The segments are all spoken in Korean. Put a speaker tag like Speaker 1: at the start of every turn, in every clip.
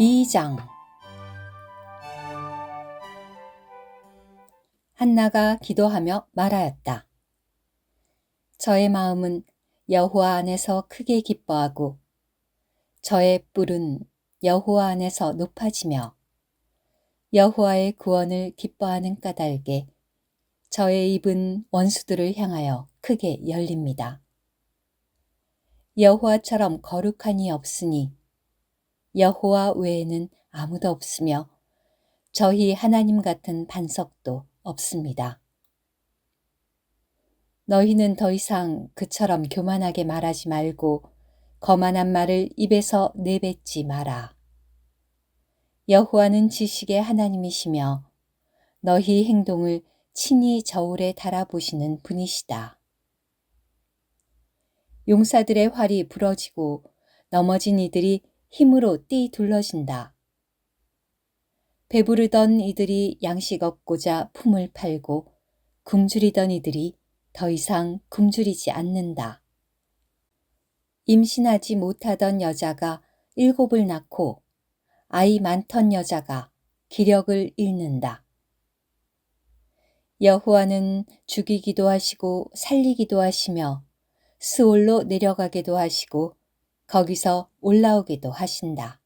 Speaker 1: 2장 한나가 기도하며 말하였다. 저의 마음은 여호와 안에서 크게 기뻐하고 저의 뿔은 여호와 안에서 높아지며 여호와의 구원을 기뻐하는 까닭에 저의 입은 원수들을 향하여 크게 열립니다. 여호와처럼 거룩한 이 없으니 여호와 외에는 아무도 없으며 저희 하나님 같은 반석도 없습니다. 너희는 더 이상 그처럼 교만하게 말하지 말고 거만한 말을 입에서 내뱉지 마라. 여호와는 지식의 하나님이시며 너희 행동을 친히 저울에 달아보시는 분이시다. 용사들의 활이 부러지고 넘어진 이들이 힘으로 띠 둘러진다. 배부르던 이들이 양식 얻고자 품을 팔고 굶주리던 이들이 더 이상 굶주리지 않는다. 임신하지 못하던 여자가 일곱을 낳고 아이 많던 여자가 기력을 잃는다. 여호와는 죽이기도 하시고 살리기도 하시며 스올로 내려가기도 하시고 거기서 올라오기도 하신다.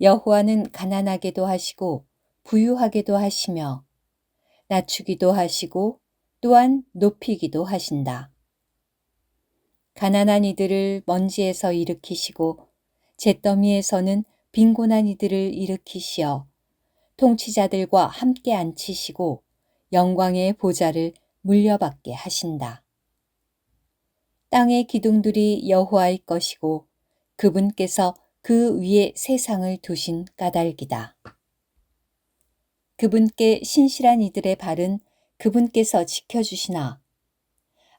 Speaker 1: 여호와는 가난하게도 하시고 부유하게도 하시며 낮추기도 하시고 또한 높이기도 하신다. 가난한 이들을 먼지에서 일으키시고 잿더미에서는 빈곤한 이들을 일으키시어 통치자들과 함께 앉히시고 영광의 보좌를 물려받게 하신다. 땅의 기둥들이 여호와의 것이고 그분께서 그 위에 세상을 두신 까닭이다. 그분께 신실한 이들의 발은 그분께서 지켜주시나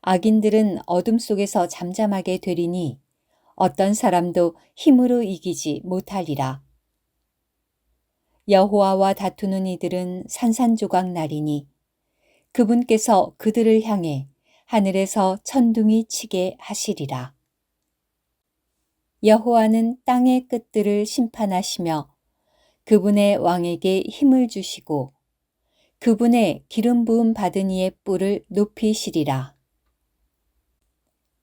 Speaker 1: 악인들은 어둠 속에서 잠잠하게 되리니 어떤 사람도 힘으로 이기지 못하리라. 여호와와 다투는 이들은 산산조각 나리니 그분께서 그들을 향해 하늘에서 천둥이 치게 하시리라. 여호와는 땅의 끝들을 심판하시며 그분의 왕에게 힘을 주시고 그분의 기름 부음 받은 이의 뿔을 높이시리라.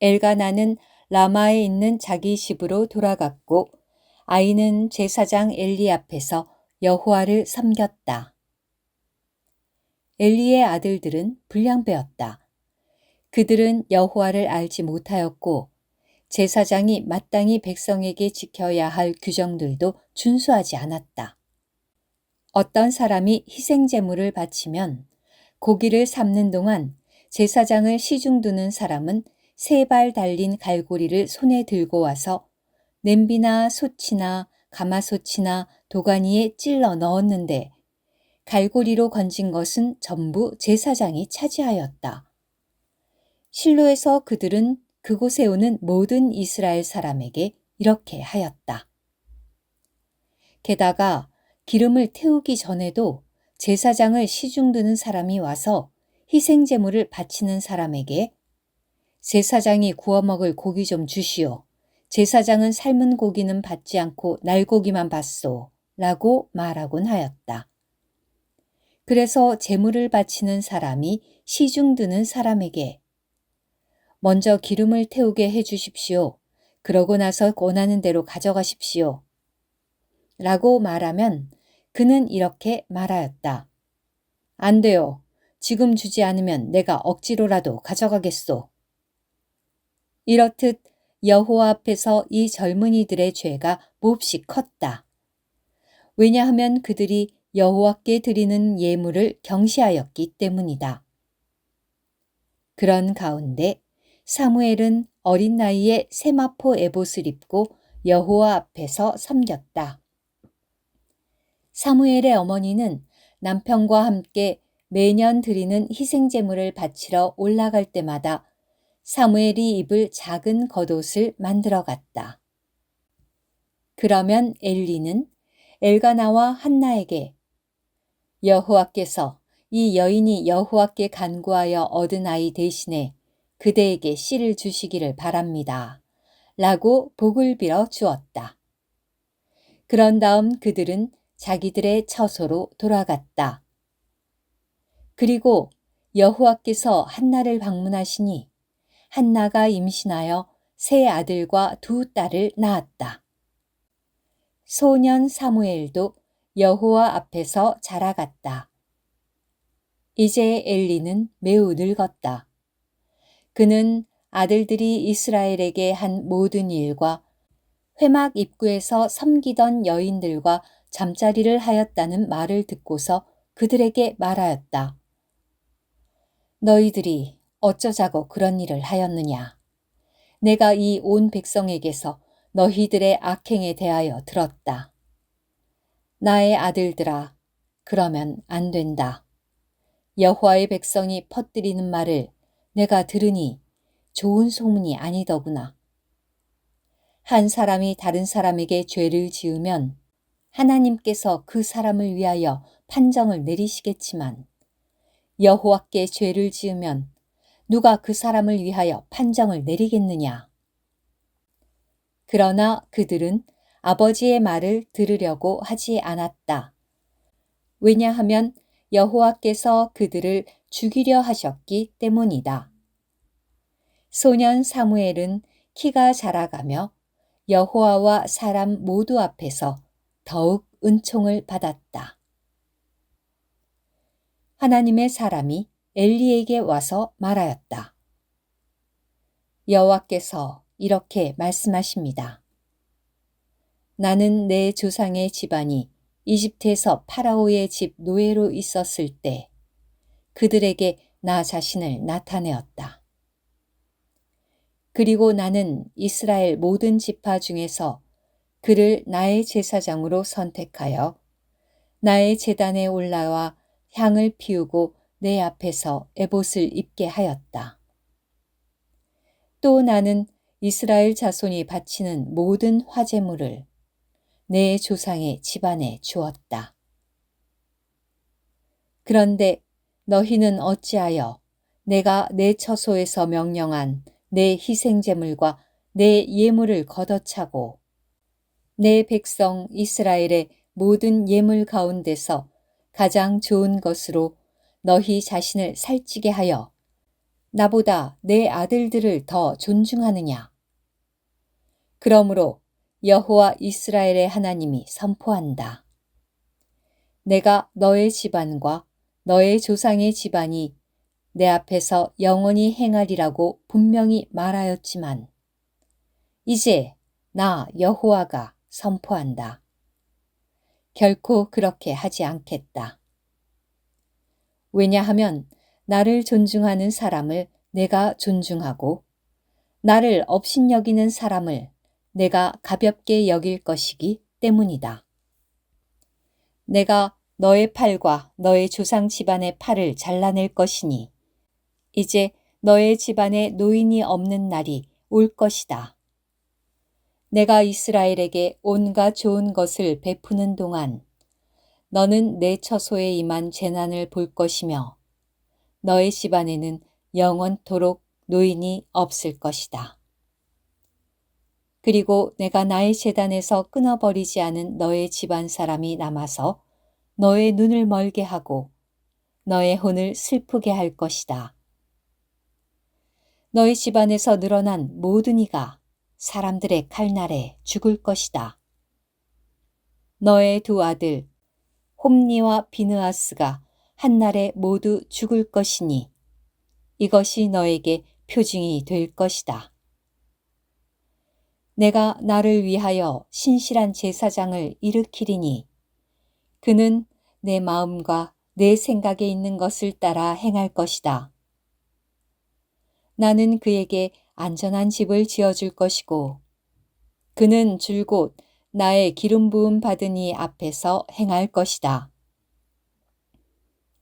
Speaker 1: 엘가나는 라마에 있는 자기 집으로 돌아갔고 아이는 제사장 엘리 앞에서 여호와를 섬겼다. 엘리의 아들들은 불량배였다. 그들은 여호와를 알지 못하였고 제사장이 마땅히 백성에게 지켜야 할 규정들도 준수하지 않았다. 어떤 사람이 희생 제물을 바치면 고기를 삶는 동안 제사장을 시중 두는 사람은 세 발 달린 갈고리를 손에 들고 와서 냄비나 소치나 가마소치나 도가니에 찔러 넣었는데 갈고리로 건진 것은 전부 제사장이 차지하였다. 실로에서 그들은 그곳에 오는 모든 이스라엘 사람에게 이렇게 하였다. 게다가 기름을 태우기 전에도 제사장을 시중드는 사람이 와서 희생 제물을 바치는 사람에게 제사장이 구워 먹을 고기 좀 주시오. 제사장은 삶은 고기는 받지 않고 날고기만 받소. 라고 말하곤 하였다. 그래서 제물을 바치는 사람이 시중 드는 사람에게 먼저 기름을 태우게 해 주십시오. 그러고 나서 원하는 대로 가져가십시오. 라고 말하면 그는 이렇게 말하였다. 안 돼요. 지금 주지 않으면 내가 억지로라도 가져가겠소. 이렇듯 여호와 앞에서 이 젊은이들의 죄가 몹시 컸다. 왜냐하면 그들이 여호와께 드리는 예물을 경시하였기 때문이다. 그런 가운데 사무엘은 어린 나이에 세마포 에봇을 입고 여호와 앞에서 섬겼다. 사무엘의 어머니는 남편과 함께 매년 드리는 희생제물을 바치러 올라갈 때마다 사무엘이 입을 작은 겉옷을 만들어 갔다. 그러면 엘리는 엘가나와 한나에게 여호와께서 이 여인이 여호와께 간구하여 얻은 아이 대신에 그대에게 씨를 주시기를 바랍니다. 라고 복을 빌어 주었다. 그런 다음 그들은 자기들의 처소로 돌아갔다. 그리고 여호와께서 한나를 방문하시니 한나가 임신하여 세 아들과 두 딸을 낳았다. 소년 사무엘도 여호와 앞에서 자라갔다. 이제 엘리는 매우 늙었다. 그는 아들들이 이스라엘에게 한 모든 일과 회막 입구에서 섬기던 여인들과 잠자리를 하였다는 말을 듣고서 그들에게 말하였다. 너희들이 어쩌자고 그런 일을 하였느냐? 내가 이 온 백성에게서 너희들의 악행에 대하여 들었다. 나의 아들들아, 그러면 안 된다. 여호와의 백성이 퍼뜨리는 말을 내가 들으니 좋은 소문이 아니더구나. 한 사람이 다른 사람에게 죄를 지으면 하나님께서 그 사람을 위하여 판정을 내리시겠지만 여호와께 죄를 지으면 누가 그 사람을 위하여 판정을 내리겠느냐? 그러나 그들은 아버지의 말을 들으려고 하지 않았다. 왜냐하면 여호와께서 그들을 죽이려 하셨기 때문이다. 소년 사무엘은 키가 자라가며 여호와와 사람 모두 앞에서 더욱 은총을 받았다. 하나님의 사람이 엘리에게 와서 말하였다. 여호와께서 이렇게 말씀하십니다. 나는 내 조상의 집안이 이집트에서 파라오의 집 노예로 있었을 때 그들에게 나 자신을 나타내었다. 그리고 나는 이스라엘 모든 지파 중에서 그를 나의 제사장으로 선택하여 나의 재단에 올라와 향을 피우고 내 앞에서 에봇을 입게 하였다. 또 나는 이스라엘 자손이 바치는 모든 화제물을 내 조상의 집안에 주었다. 그런데 너희는 어찌하여 내가 내 처소에서 명령한 내 희생제물과 내 예물을 걷어차고 내 백성 이스라엘의 모든 예물 가운데서 가장 좋은 것으로 너희 자신을 살찌게 하여 나보다 내 아들들을 더 존중하느냐. 그러므로 여호와 이스라엘의 하나님이 선포한다. 내가 너의 집안과 너의 조상의 집안이 내 앞에서 영원히 행하리라고 분명히 말하였지만 이제 나 여호와가 선포한다. 결코 그렇게 하지 않겠다. 왜냐하면 나를 존중하는 사람을 내가 존중하고 나를 업신여기는 사람을 내가 가볍게 여길 것이기 때문이다. 내가 너의 팔과 너의 조상 집안의 팔을 잘라낼 것이니 이제 너의 집안에 노인이 없는 날이 올 것이다. 내가 이스라엘에게 온갖 좋은 것을 베푸는 동안 너는 내 처소에 임한 재난을 볼 것이며 너의 집안에는 영원토록 노인이 없을 것이다. 그리고 내가 나의 재단에서 끊어버리지 않은 너의 집안 사람이 남아서 너의 눈을 멀게 하고 너의 혼을 슬프게 할 것이다. 너희 집안에서 늘어난 모든 이가 사람들의 칼날에 죽을 것이다. 너의 두 아들 홈니와 비느아스가 한날에 모두 죽을 것이니 이것이 너에게 표징이 될 것이다. 내가 나를 위하여 신실한 제사장을 일으키리니 그는 내 마음과 내 생각에 있는 것을 따라 행할 것이다. 나는 그에게 안전한 집을 지어줄 것이고 그는 줄곧 나의 기름 부음 받은 이 앞에서 행할 것이다.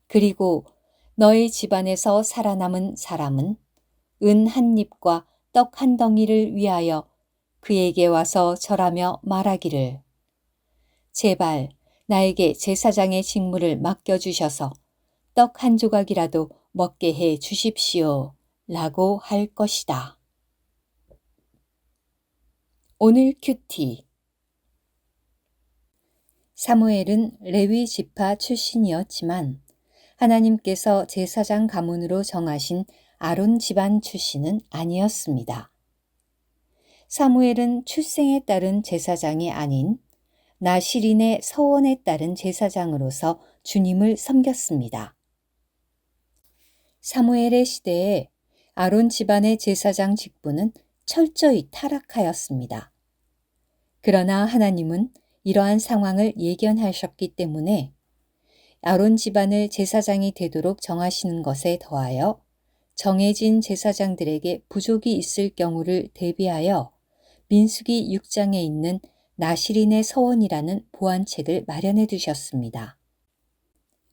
Speaker 1: 그리고 너희 집안에서 살아남은 사람은 은 한 입과 떡 한 덩이를 위하여 그에게 와서 절하며 말하기를 제발 나에게 제사장의 직무를 맡겨주셔서 떡 한 조각이라도 먹게 해 주십시오. 라고 할 것이다. 오늘 큐티 사무엘은 레위 지파 출신이었지만 하나님께서 제사장 가문으로 정하신 아론 집안 출신은 아니었습니다. 사무엘은 출생에 따른 제사장이 아닌 나시린의 서원에 따른 제사장으로서 주님을 섬겼습니다. 사무엘의 시대에 아론 집안의 제사장 직분은 철저히 타락하였습니다. 그러나 하나님은 이러한 상황을 예견하셨기 때문에 아론 집안을 제사장이 되도록 정하시는 것에 더하여 정해진 제사장들에게 부족이 있을 경우를 대비하여 민수기 6장에 있는 나시린의 서원이라는 보완책을 마련해 두셨습니다.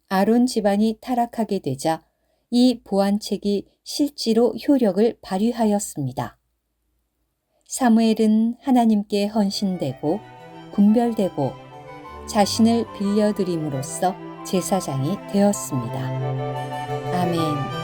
Speaker 1: 아론 집안이 타락하게 되자 이 보완책이 실제로 효력을 발휘하였습니다. 사무엘은 하나님께 헌신되고 분별되고 자신을 빌려드림으로써 제사장이 되었습니다. 아멘.